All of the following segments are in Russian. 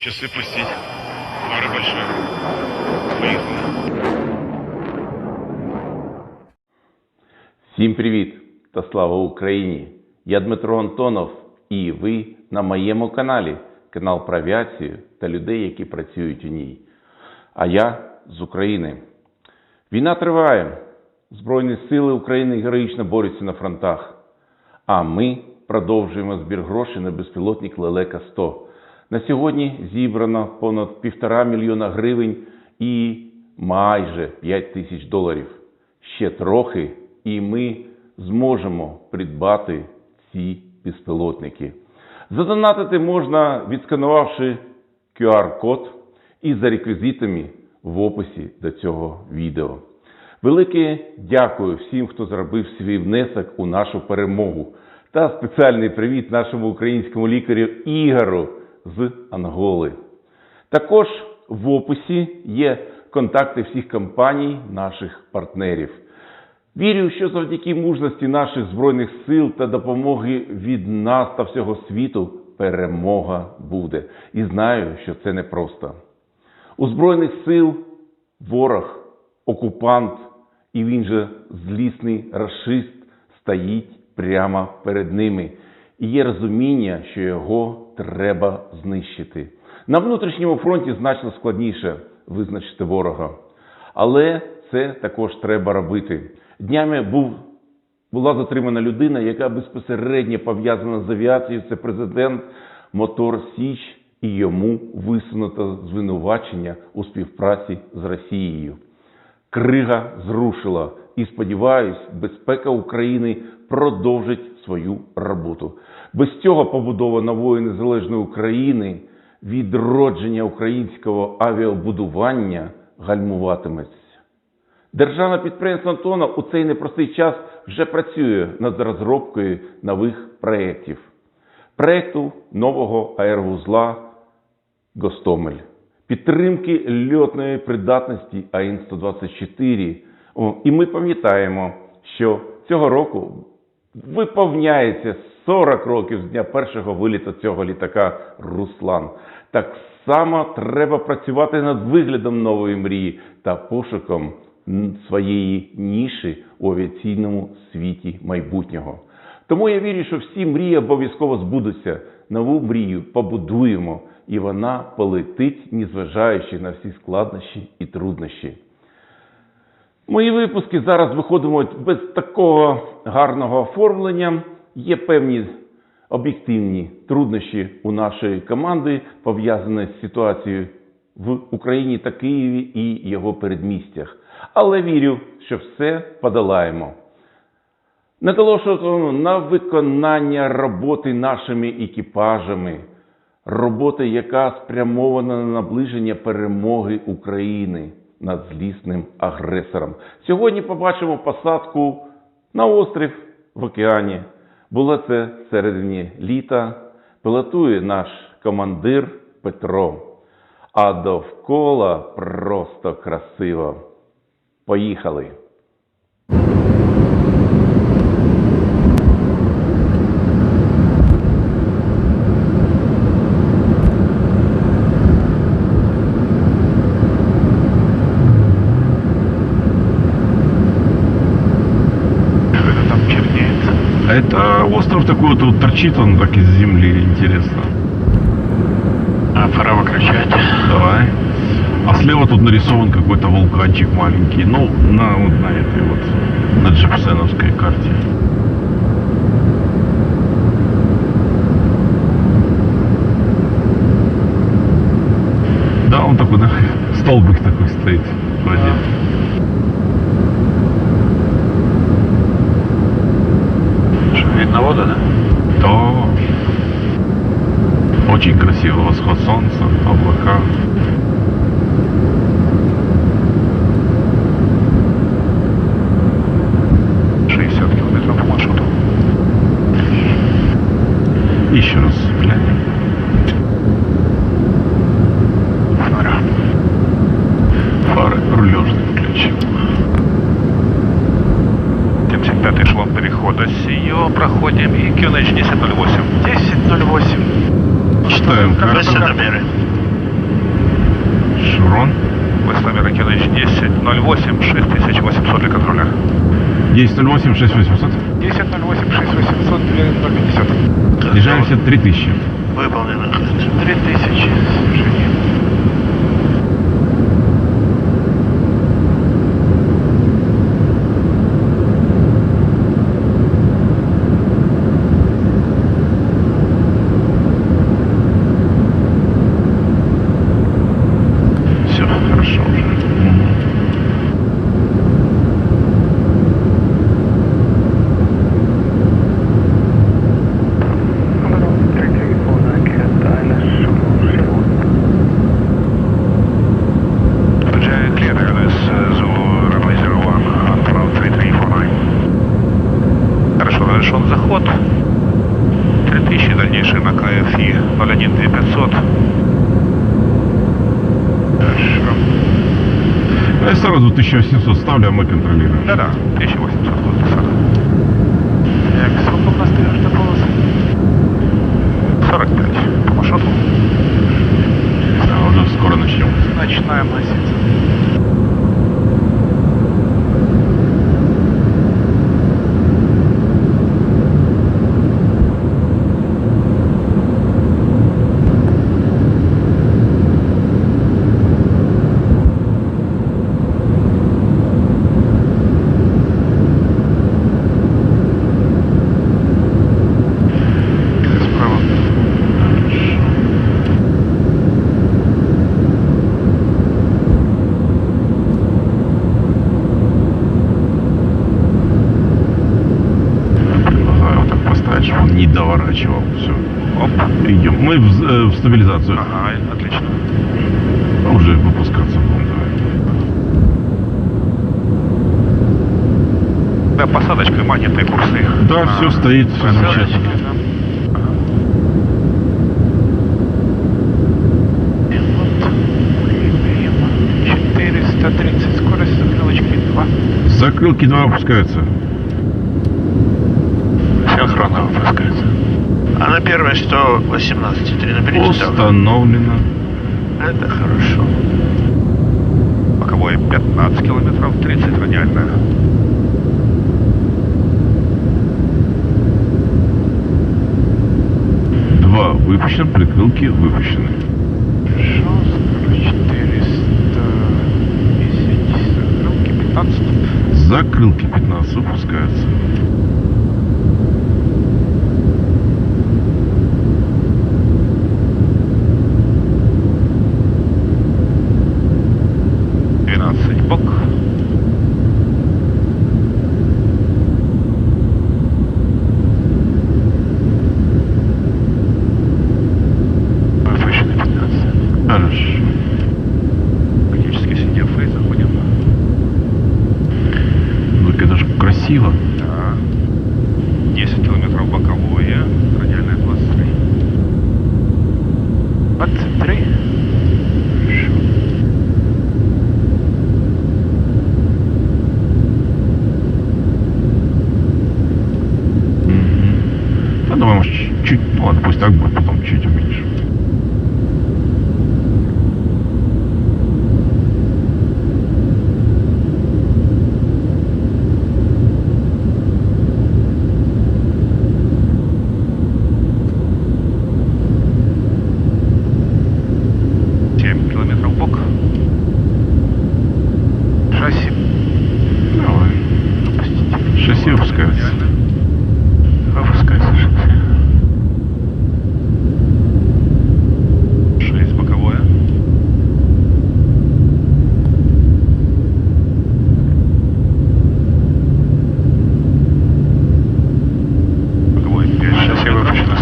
Часы пустить. Море большое. Поехали. Всім привіт та слава Україні! Я Дмитро Антонов і ви на моєму каналі, канал про авіацію та людей, які працюють у ній. А я з України. Війна триває. Збройні сили України героїчно борються на фронтах. А ми продовжуємо збір грошей на безпілотник Лелека 100. На сьогодні зібрано понад півтора мільйона гривень і майже 5 тисяч доларів. Ще трохи, і ми зможемо придбати ці безпілотники. Задонатити можна, відсканувавши QR-код і за реквізитами в описі до цього відео. Велике дякую всім, хто зробив свій внесок у нашу перемогу. Та спеціальний привіт нашому українському лікарю Ігору з Анголи. Також в описі є контакти всіх компаній, наших партнерів. Вірю, що завдяки мужності наших Збройних сил та допомоги від нас та всього світу перемога буде. І знаю, що це непросто. У Збройних сил ворог, окупант і він же злісний расист стоїть прямо перед ними. І є розуміння, що його треба знищити. На внутрішньому фронті значно складніше визначити ворога. Але це також треба робити. Днями був, була затримана людина, яка безпосередньо пов'язана з авіацією. Це президент Мотор Січ, і йому висунуто звинувачення у співпраці з Росією. Крига зрушила і сподіваюсь, безпека України продовжить свою роботу. Без цього побудова нової незалежної України, відродження українського авіабудування гальмуватиметься. Державне підприємство Антонов у цей непростий час вже працює над розробкою нових проєктів. Проєкту нового аеровузла Гостомель, підтримки льотної придатності АІН-124. І ми пам'ятаємо, що цього року виповняється 40 років з дня першого виліту цього літака Руслан. Так само треба працювати над виглядом нової мрії та пошуком своєї ніші у авіаційному світі майбутнього. Тому я вірю, що всі мрії обов'язково збудуться. Нову мрію побудуємо, і вона полетить, незважаючи на всі складнощі і труднощі. Мої випуски зараз виходитимуть без такого гарного оформлення. Є певні об'єктивні труднощі у нашої команди, пов'язані з ситуацією в Україні та Києві і його передмістях. Але вірю, що все подолаємо. Наголошуємо на виконання роботи нашими екіпажами, роботи, яка спрямована на наближення перемоги України над злісним агресором. Сьогодні побачимо посадку на острів в океані. Було це середині літа. Пілотує наш командир Петро. А довкола просто красиво. Поїхали! А это остров такой вот, вот торчит он так из земли, интересно. А пора выключать. Давай. А слева тут нарисован какой-то вулканчик маленький. Ну, на вот на этой вот, на джепсеновской карте. Да, он такой, да, столбик такой стоит в воде. Воду, да? Да. Очень красивый восход солнца, облака. Шестьдесят километров по маршруту. Еще раз глянь. Фонаря. Фары рулежный включил. 75 эшелон перехода сию проходим и QNH 1008. 1008. Читаем карту. Замеры. Бронь. Владислав Ракинович 1008 6800 для контроля. 1008 6800. 1008 6800 для 050. Снижаемся 3000. Выполнено. 3000. Все, 1800 ставлю, а мы контролируем. Да-да, 1800 будет посадка. Як сколько у нас тривожна полоса? 45. По маршруту? Да, уже скоро начнем. Начинаем носиться. Он не доворачивал. Все. Оп. Идем. Мы в, э, в стабилизацию. Ага, отлично. Уже выпускаться будем. давай. Да, посадочка, магнитные курсы. Да, А, все стоит, все замечательно. да. Ага. И вот, 430, скорость закрылочки 2. Закрылки два опускаются. Синхронно выпускается. А на первой 118, ты наберите там. Установлено. Это хорошо. Боковое 15 километров, 30 радиальная. Два выпущено, прикрылки выпущены. Хорошо, скорость 410, закрылки 15. Закрылки 15 выпускаются.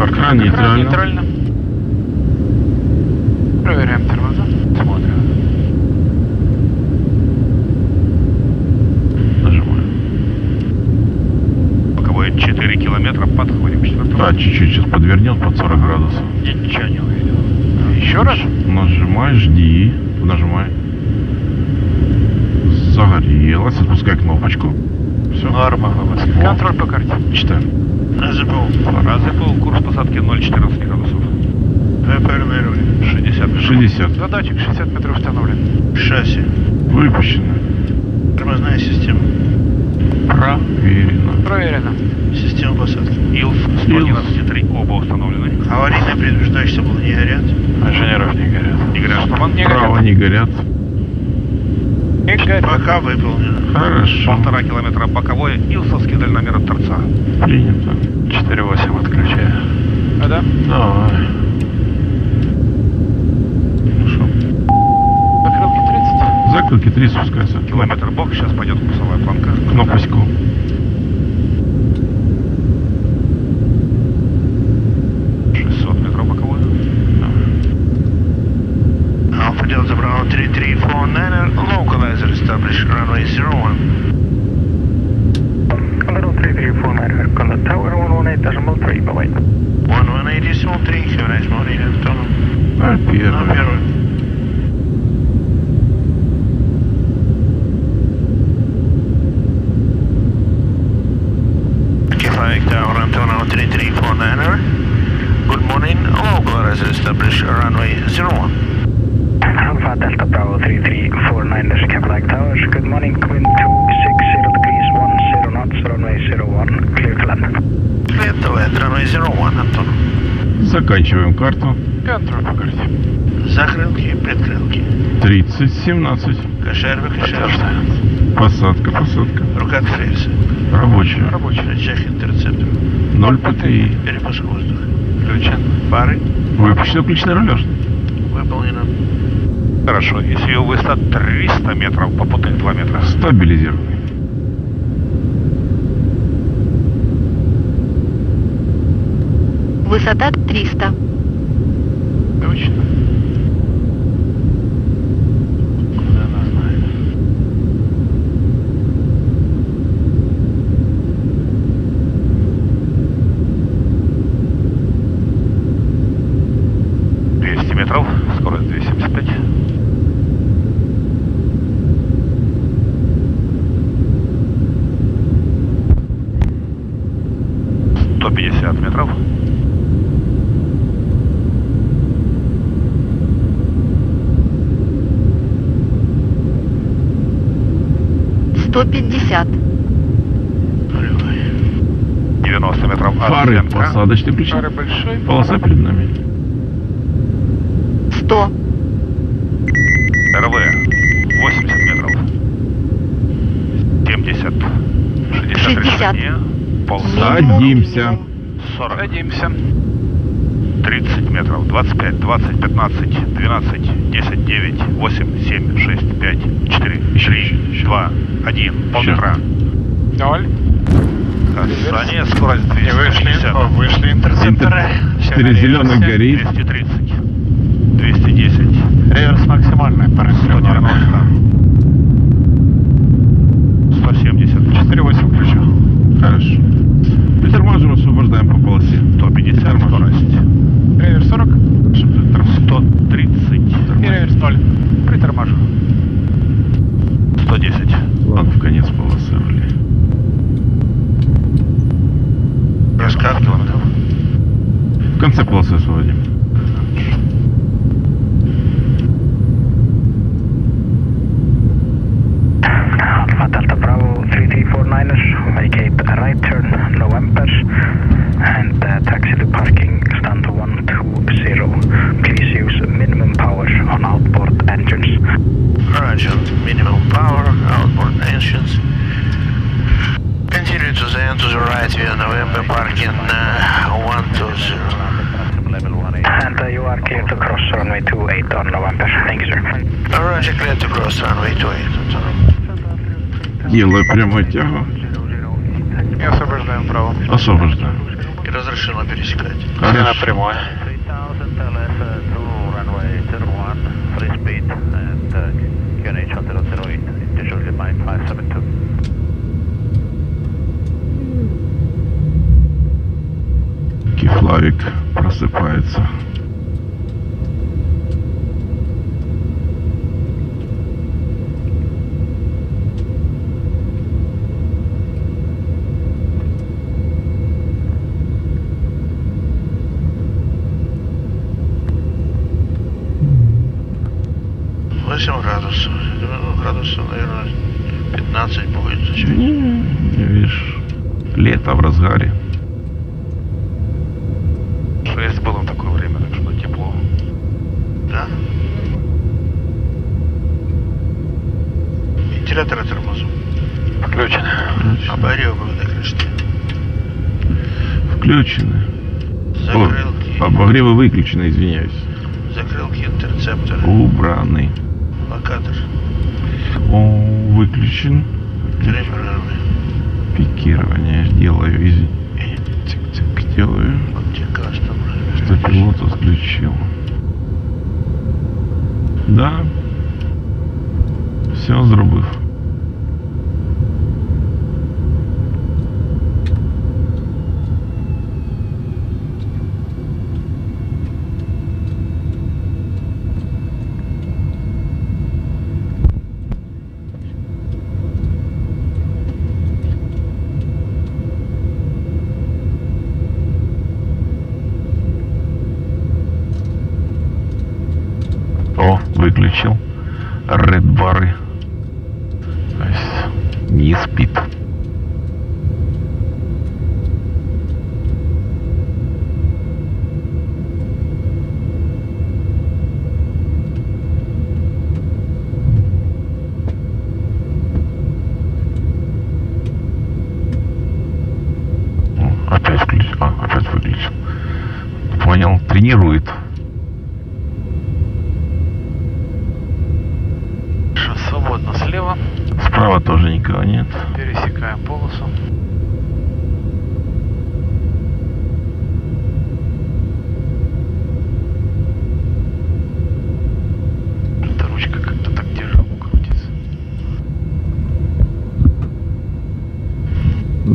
А, нейтрально. Нейтрально. Проверяем тормоза. Смотрим. Нажимаю. Боковое 4 километра, подходим к четвертому. Да, чуть-чуть сейчас подвернет под 40 градусов. Ничего не увидел. Еще раз? Нажимай, жди. Нажимай. Загорелось. Отпускай кнопочку. Все. Норма. Контроль по карте. Читаем. Разыпал курс посадки 0,14 градусов. Проверили. 60 метров. 60. Задатчик 60 метров установлен. Шасси. Выпущено. Тормозная система. Проверено. Проверено. Система посадки. ИЛС 111.3. Оба установлены. Аварийные предупреждающие табло не горят. Инженеров не горят. Не горят. Штурман не Право горят. не горят. Пока выполнено. Хорошо. Полтора километра боковой, Илсовский дальномер от торца. Принято. 4-8 отключаю. А да? Давай. Хорошо. Покрылки 30. Закрылки 3 спускаются. Километр бок, сейчас пойдет курсовая планка. Кнопочку. Да. Заканчиваем карту. Контроль по карте. Закрылки, предкрылки. 30, 17. Кошер, кошер. Посадка, посадка. Рукоятка рельсы. Рабочая. Рабочий. Рычаг интерцептор. 0 ПТИ. Перепуск воздуха. Включен. Пары. Выпущено включено рулеж. Выполнено. Хорошо, если ее высота 300 метров, попутных 2 метра. Стабилизированный. Высота 300. Точно. 150. 90 метров от Фары оттенка. посадочный ключ. Фары большой. Полоса перед нами. 100. РВ. 80 метров. 70. 60. 60. Садимся. 40. Садимся. 30 метров, 25, 20, 15, 12, 10, 9, 8, 7, 6, 5, 4, 3, 2, 1. Полметра. Ноль. Касание, скорость И вышли. 260. О, вышли интерцепторы. Четыре зеленых горит. 230. 210. Реверс нормально. 190. 170. 4-8 включу. Хорошо. Притормаживаем, освобождаем по полосе. 150 Тормоз. скорость. Реверс 40. 130. И реверс 0. Притормажу. 110. Ладно, в конец полосы вали. Раскат километров. В конце полосы освободим. Delta Bravo 3349ers, vacate right turn, no and uh, taxi to parking stand 120. Please use minimum power on outboard engines. Roger. Minimum power, outboard engines. Continue to the end to the right via November parking uh, 120. And uh, you are clear to cross runway 28 on November. Thank you, sir. Roger, clear to cross runway 28. Делаю прямую тягу. И освобождаем право. Освобождаем. И разрешено пересекать. Все на Славик просыпается. Восемь градусов. Градусов, наверное, 15 будет чуть. Видишь, лето в разгаре. 6 было в такое время, так что тепло. Да? Вентиляторы тормозом. Включено. Оборёк крышки. Включены. Закрылки. О, Обогревы выключены, извиняюсь. Закрылки интерцептора. Убраны. Локатор. О, выключен. Триммеры. Пикирование делаю, извини. Цик-цик делаю. Отключил. Да. Все зробив. Не спит.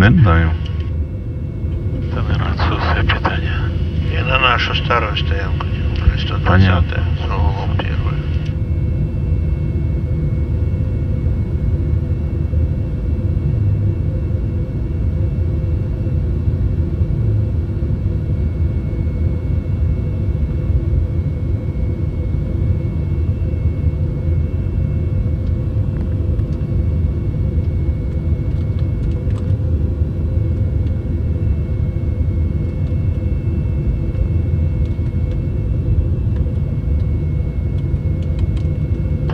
Не знаю. Это, наверное, отсутствие питания. И на нашу старую стоянку. 120 Понятно. с углом первую.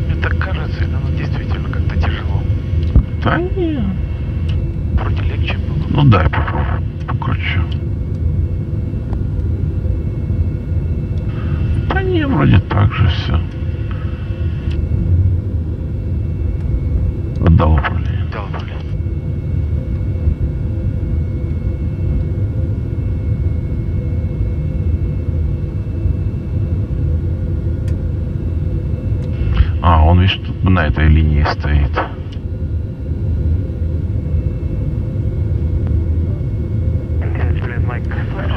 Мне так кажется, или оно действительно как-то тяжело. Да не. Вроде легче было. Ну дай попробую. Покручу. Да не, вроде так же все. Отдал управление. Дал были. А, он, видишь, тут на этой линии стоит.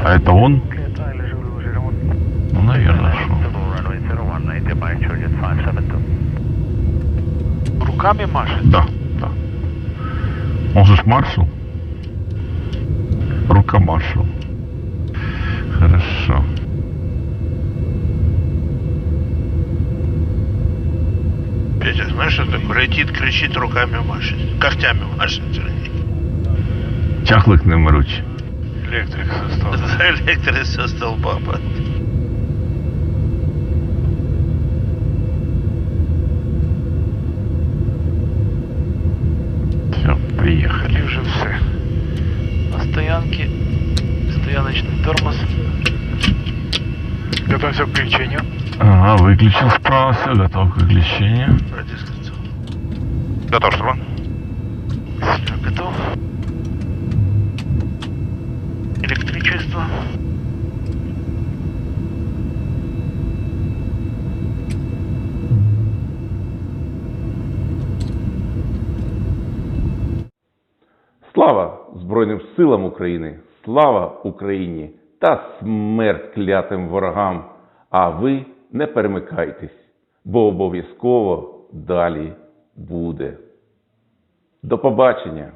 А это он? Ну, наверное, шел. Руками машет? Да, да. Он же маршал. Рука маршал. Хорошо. Петя, знаешь, что такое? Летит, кричит, руками машет. Когтями машет. Чахлик не мруч. Электрик состав. За электрик со столба. Все, приехали. Уже все. На стоянке стояночный тормоз. Готовимся к включению. Ага, выключил справа, все, готов к выключению. Вроде сказал. Готов, штурман. Все готов. Электричество. Слава Збройним силам України! Слава Україні та смерть клятим ворогам! А ви не перемикайтесь, бо обов'язково далі буде. До побачення!